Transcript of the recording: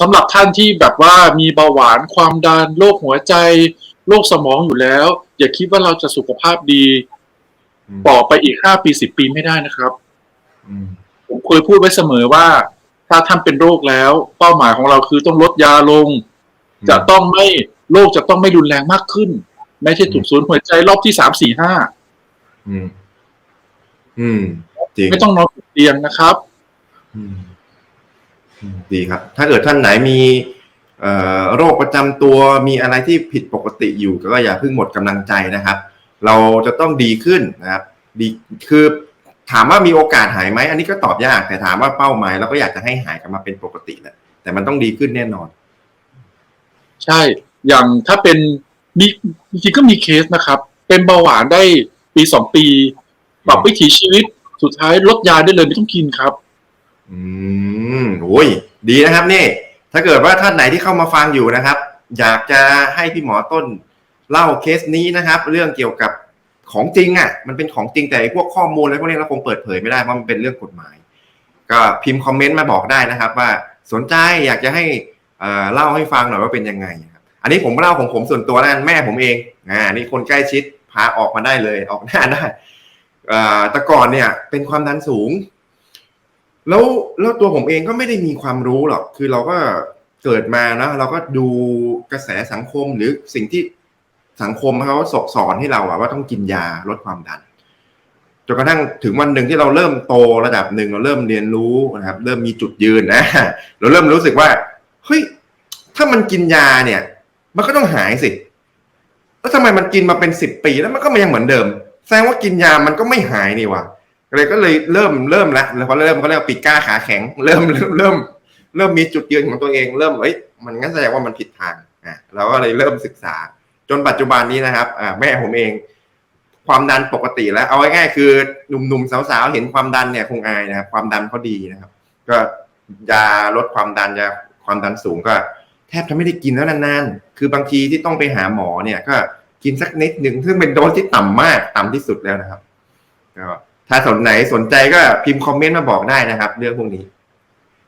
สำหรับท่านที่แบบว่ามีเบาหวานความดันโรคหัวใจโรคสมองอยู่แล้ว อย่าคิดว่าเราจะสุขภาพดีอืมต่อไปอีกห้าปีสิบปีไม่ได้นะครับอืมผมเคยพูดไว้เสมอว่า ถ้าท่านเป็นโรคแล้ว เป้าหมายของเราคือต้องลดยาลง จะต้องไม่โรคจะต้องไม่รุนแรงมากขึ้น ไม่ใช่ถูกศูนย์หัวใจรอบที่สามสี่ห้าอืมอืมจริงไม่ต้องนอนติดเตียงนะครับอืมอืม ดีครับ ถ้าเกิดท่านไหนมีโรคประจำตัวมีอะไรที่ผิดปกติอยู่ก็อย่าเพิ่งหมดกำลังใจนะครับ เราจะต้องดีขึ้นนะครับ ดีคือถามว่ามีโอกาสหายไหมอันนี้ก็ตอบยากแต่ถามว่าเป้าหมายเราก็อยากจะให้หายกลับมาเป็นปกติแหละแต่มันต้องดีขึ้นแน่นอน ใช่ อย่างถ้าเป็นมีจริงก็มีเคสนะครับ เป็นเบาหวานได้ปีสองปี ปรับวิถีชีวิตสุดท้ายลดยาได้เลยไม่ต้องกินครับ อืมโอ้ยดีนะครับนี่ ถ้าเกิดว่าท่านไหนที่เข้ามาฟังอยู่นะครับ อยากจะให้พี่หมอต้นเล่าเคสนี้นะครับ เรื่องเกี่ยวกับของจริงอะ มันเป็นของจริงแต่ไอ้พวกข้อมูลอะไรพวกนี้เราคงเปิดเผยไม่ได้เพราะมันเป็นเรื่องกฎหมาย ก็พิมพ์คอมเมนต์มาบอกได้นะครับ ว่าสนใจอยากจะให้เล่าให้ฟังหน่อยว่าเป็นยังไงครับอันนี้ผมเล่าของผมส่วนตัวแล้วกันแม่ผมเองอ่านี่คนใกล้ชิดพาออกมาได้เลยออกหน้าได้แต่ก่อนเนี่ย เป็นความดันสูง แล้วแล้วตัวผมเองก็ไม่ได้มีความรู้หรอก คือเราก็เกิดมานะเราก็ดูกระแสสังคมหรือสิ่งที่สังคมเขาสสอนให้เราอะว่าต้องกินยาลดความดันจนกระทั่งถึงวันหนึ่งที่เราเริ่มโตระดับหนึ่งเราเริ่มเรียนรู้นะครับ เริ่มมีจุดยืนนะ เราเริ่มรู้สึกว่าเฮ้ยถ้ามันกินยาเนี่ย มันก็ต้องหายสิแล้วทำไมมันกินมาเป็นสิบปีแล้วมันก็ยังเหมือนเดิม แสดงว่ากินยามันก็ไม่หายนี่วะ เลยก็เลยเริ่มเริ่มละแล้วพอเริ่มก็เรียกว่าปีกกล้าขาแข็ง เริ่มเริ่มเริ่มเริ่มมีจุดยืนของตัวเองเริ่มเอ้ยมันงั้นแสดงว่ามันผิดทางอะเราก็เลยเริ่มศึกษา จนปัจจุบันนี้นะครับอ่าแม่ผมเอง ความดันปกติแล้ว เอาง่ายๆคือหนุ่มๆสาวๆเห็นความดันเนี่ยคงอายนะครับความดันเขาดีนะครับ ก็ยาลดความดันยาความดันสูงก็ แทบจะไม่ได้กินแล้วนานๆ คือบางทีที่ต้องไปหาหมอเนี่ยก็กินสักนิดหนึ่งซึ่งเป็นโดสที่ต่ำมากต่ำที่สุดแล้วนะครับก็ ถ้าสนไหนสนใจก็พิมพ์คอมเมนต์มาบอกได้นะครับ เรื่องพวกนี้